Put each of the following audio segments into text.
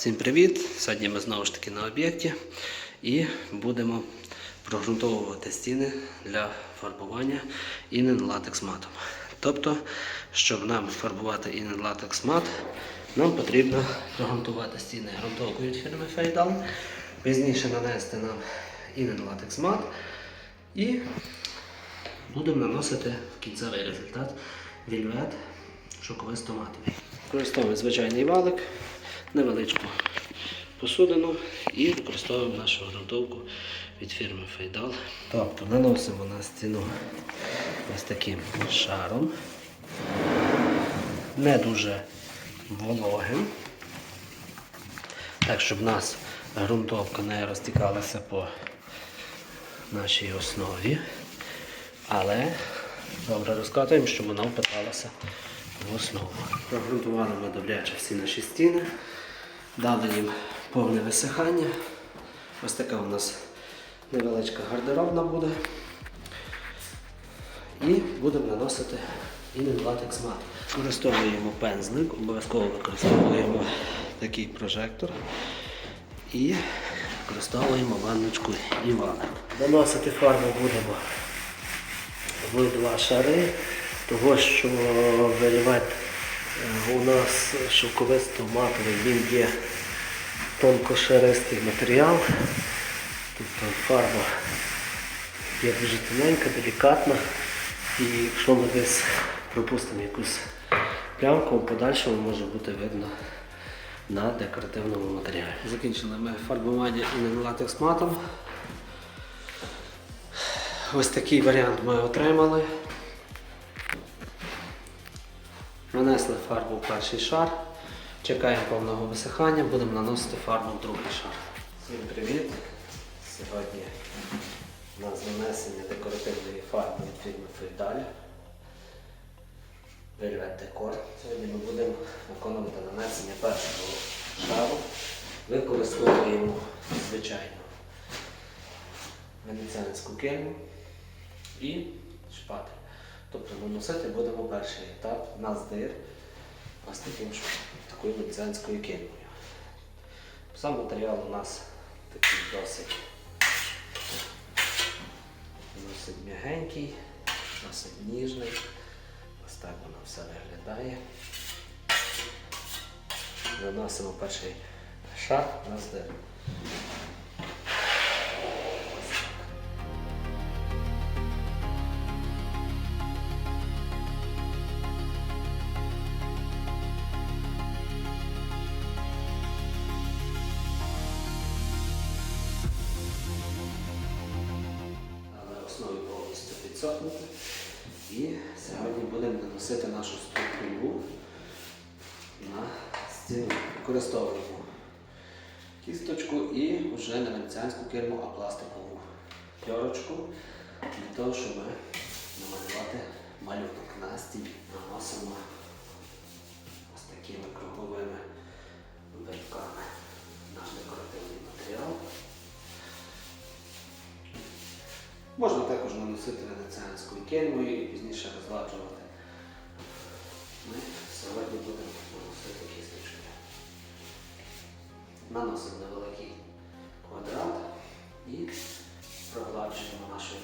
Всім привіт! Сьогодні ми знову ж таки на об'єкті і будемо прогрунтовувати стіни для фарбування інен латекс матом. Тобто, щоб нам фарбувати інен латекс мат, нам потрібно прогрунтувати стіни ґрунтовкою від фірми Фейдал, пізніше нанести нам інен латекс мат і будемо наносити в кінцевий результат вільвет шоковисто-матовий. Використовуємо звичайний валик, невеличку посудину і використовуємо нашу ґрунтовку від фірми Фейдал. Тобто наносимо на стіну ось таким шаром, не дуже вологим, так щоб в нас ґрунтовка не розтікалася по нашій основі, але добре розкатуємо, щоб вона впиталася в основу. Прогрунтували ми добряче всі наші стіни, дали їм повне висихання. Ось така у нас невеличка гардеробна буде. І будемо наносити латекс мат. Використовуємо пензлик, обов'язково використовуємо такий прожектор і використовуємо ванночку і валик. Наносити фарбу будемо в два шари, того що вельвет е, у нас шовковисто матовий, він є тонкошаристий матеріал. Тобто фарба є дуже тоненька, делікатна. І якщо ми десь пропустимо якусь плямку, в подальшому може бути видно на декоративному матеріалі. Закінчили ми фарбування інен латекс матом. Ось такий варіант ми отримали. Нанесли фарбу в перший шар. Чекаємо повного висихання, будемо наносити фарбу в другий шар. Всім привіт! Сьогодні у нас нанесення декоративної фарби від фірми Фейдаль. Velvet Decor. Сьогодні ми будемо виконувати нанесення першого шару. Використовуємо звичайну венеціанську кельму і шпатель. Тобто наносити будемо перший етап на здир ось таким ж- такою венеціанською кельмою. Сам матеріал у нас такий досить, досить м'ягенький, досить ніжний. Ось так воно все виглядає. Наносимо перший шар на здир. Підсохнути. І сьогодні будемо наносити нашу структуру на стіну. Використовуємо кісточку і вже не венеціанську керму, а пластикову пьорочку для того, щоб намалювати малюнок на стіні. Наносимо ось такими круговими витками наш декоративний матеріал. Можна також наносити венеціанською кельмою і пізніше розгладжувати. Ми сьогодні будемо наносити кісточкою. Наносимо невеликий квадрат і прогладжуємо нашою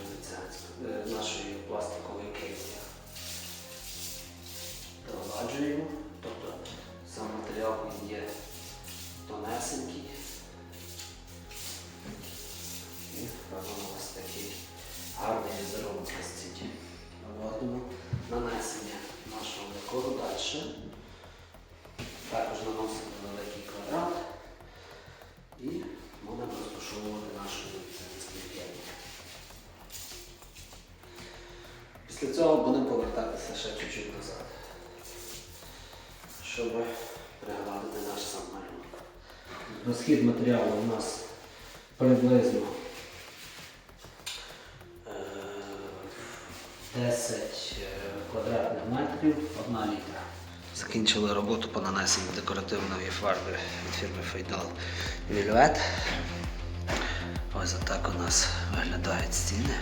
е, нашою пластиковою кельмою. Прогладжуємо, ще чуть-чуть назад, щоб пригладити наш сам малюнок. Розхід матеріалу у нас приблизно е, 10 е, квадратних метрів, 1 літра. Закінчили роботу по нанесенню декоративної фарби від фірми Фейдал Вільвет. Ось отак у нас виглядають стіни.